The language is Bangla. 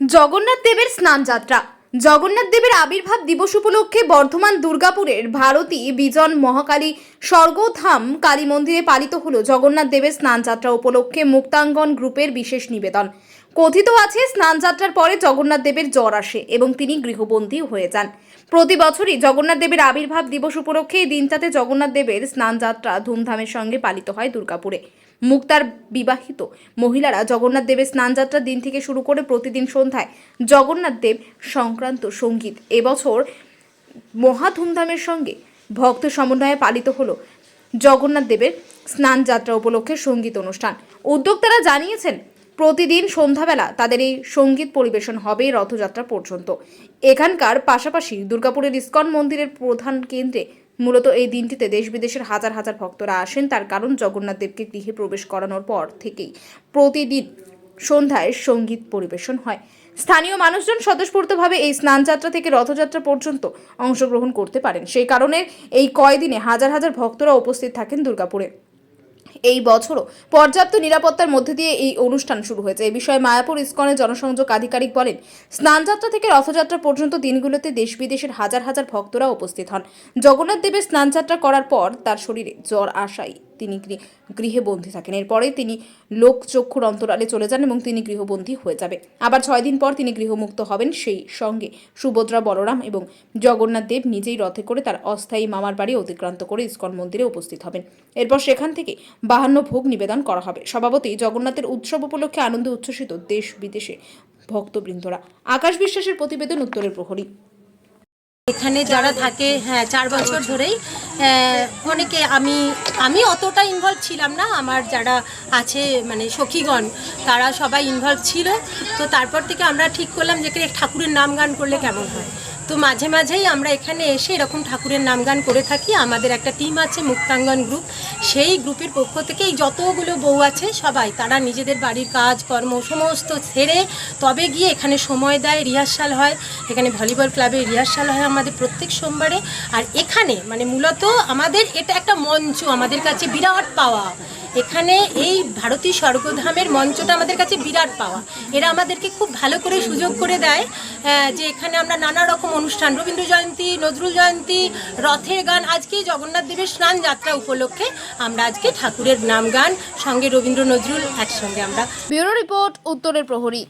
জগন্নাথ দেবের স্নান যাত্রা। জগন্নাথ দেবের আবির্ভাব দিবস উপলক্ষে বর্ধমান দুর্গাপুরের ভারতী বিজন মহাকালী স্বর্গধাম কালী মন্দিরে পালিত হলো জগন্নাথ দেবের স্নান যাত্রা উপলক্ষে মুক্তাঙ্গন গ্রুপের বিশেষ নিবেদন। কথিত আছে, স্নান যাত্রার পরে জগন্নাথ দেবের জ্বর আসে এবং তিনি গৃহবন্দী হয়ে যান। প্রতি বছরই জগন্নাথ দেবের আবির্ভাব দিবস উপলক্ষে এই দিনটাতে জগন্নাথ দেবের স্নান যাত্রা ধুমধামের সঙ্গে পালিত হয় দুর্গাপুরে। মুক্তার বিবাহিত মহিলারা জগন্নাথ দেবের স্নানযাত্রার দিন থেকে শুরু করে প্রতিদিন সন্ধ্যায় জগন্নাথ দেব সংক্রান্ত সংগীত। এবছর মহা ধুমধামের সঙ্গে ভক্ত সমন্বয়ে পালিত হলো জগন্নাথ দেবের স্নান যাত্রা উপলক্ষে সংগীত অনুষ্ঠান। উদ্যোক্তারা জানিয়েছেন, প্রতিদিন সন্ধ্যাবেলা তাদের এই সংগীত পরিবেশন হবে রথযাত্রা পর্যন্ত। এখানকার পাশাপাশি দুর্গাপুরের ইস্কন মন্দিরের প্রধান কেন্দ্রে মূলত এই দিনটিতে দেশ বিদেশের হাজার হাজার ভক্তরা আসেন। তার কারণ জগন্নাথ দেবকে গৃহে প্রবেশ করানোর পর থেকেই প্রতিদিন সন্ধ্যায় সংগীত পরিবেশন হয়। স্থানীয় মানুষজন স্বতঃস্ফূর্তভাবে এই স্নানযাত্রা থেকে রথযাত্রা পর্যন্ত অংশগ্রহণ করতে পারেন। সেই কারণে এই কয়দিনে হাজার হাজার ভক্তরা উপস্থিত থাকেন দুর্গাপুরে। এই বছরও পর্যাপ্ত নিরাপত্তার মধ্যে দিয়ে এই অনুষ্ঠান শুরু হয়েছে। এই বিষয়ে মায়াপুর ইস্কনের জনসংযোগ আধিকারিক বলেন, স্নানযাত্রা থেকে রথযাত্রা পর্যন্ত দিনগুলোতে দেশ বিদেশের হাজার হাজার ভক্তরা উপস্থিত হন। জগন্নাথ দেবের স্নানযাত্রা করার পর তার শরীরে জ্বর আসায় তিনি গৃ- গৃহে বন্দী থাকেন। এরপরে তিনি লোকচক্ষুর অন্তরালে চলে যান এবং তিনি গৃহবন্দী হয়ে যাবে। আবার ছয় দিন পর তিনি গৃহমুক্ত হবেন সেই সঙ্গে সুভদ্রা বলরাম এবং জগন্নাথ দেব নিজেই রথে করে তার অস্থায়ী মামার বাড়ি অতিক্রান্ত করে ইস্কন মন্দিরে উপস্থিত হবেন। এরপর সেখান থেকে বাহান্ন ভোগ নিবেদন করা হবে। স্বভাবতই জগন্নাথের উৎসব উপলক্ষে আনন্দে উচ্ছ্বসিত দেশ বিদেশে ভক্তবৃন্দরা। আকাশ বিশ্বাসের প্রতিবেদন উত্তরের প্রহরী। এখানে যারা থাকে হ্যাঁ চার বছর ধরেই আহ, অনেকে আমি আমি অতটা ইনভলভ ছিলাম না। আমার যারা আছে মানে সখীগণ তারা সবাই ইনভলভ ছিল। তো তারপর থেকে আমরা ঠিক করলাম যে ঠাকুরের নাম গান করলে কেমন হয়? তো মাঝে মাঝেই আমরা এখানে এসে এরকম ঠাকুরের নাম গান করে থাকি। আমাদের একটা টিম আছে, মুক্তাঙ্গন গ্রুপ সেই গ্রুপের পক্ষ থেকে এই যতগুলো বউ আছে সবাই, তারা নিজেদের বাড়ির কাজ, কর্ম সমস্ত ছেড়ে তবে গিয়ে এখানে সময় দেয়, রিহার্সাল হয়। এখানে ভলিবল ক্লাবে রিহার্সাল হয় আমাদের প্রত্যেক সোমবারে। আর এখানে মানে মূলত আমাদের এটা একটা মঞ্চ, আমাদের কাছে বিরাট পাওয়া। এখানে এই ভারতী স্বর্গধামের মঞ্চটা আমাদের কাছে বিরাট পাওয়া। এরা আমাদেরকে খুব ভালো করে সুযোগ করে দেয় যে এখানে আমরা নানা রকম অনুষ্ঠান, রবীন্দ্র জয়ন্তী, নজরুল জয়ন্তী, রথের গান, আজকে জগন্নাথ দেবের স্নান যাত্রা উপলক্ষে আমরা আজকে ঠাকুরের নাম গান, সঙ্গে রবীন্দ্র, নজরুল একসঙ্গে আমরা। ব্যুরো রিপোর্ট, উত্তরের প্রহরী।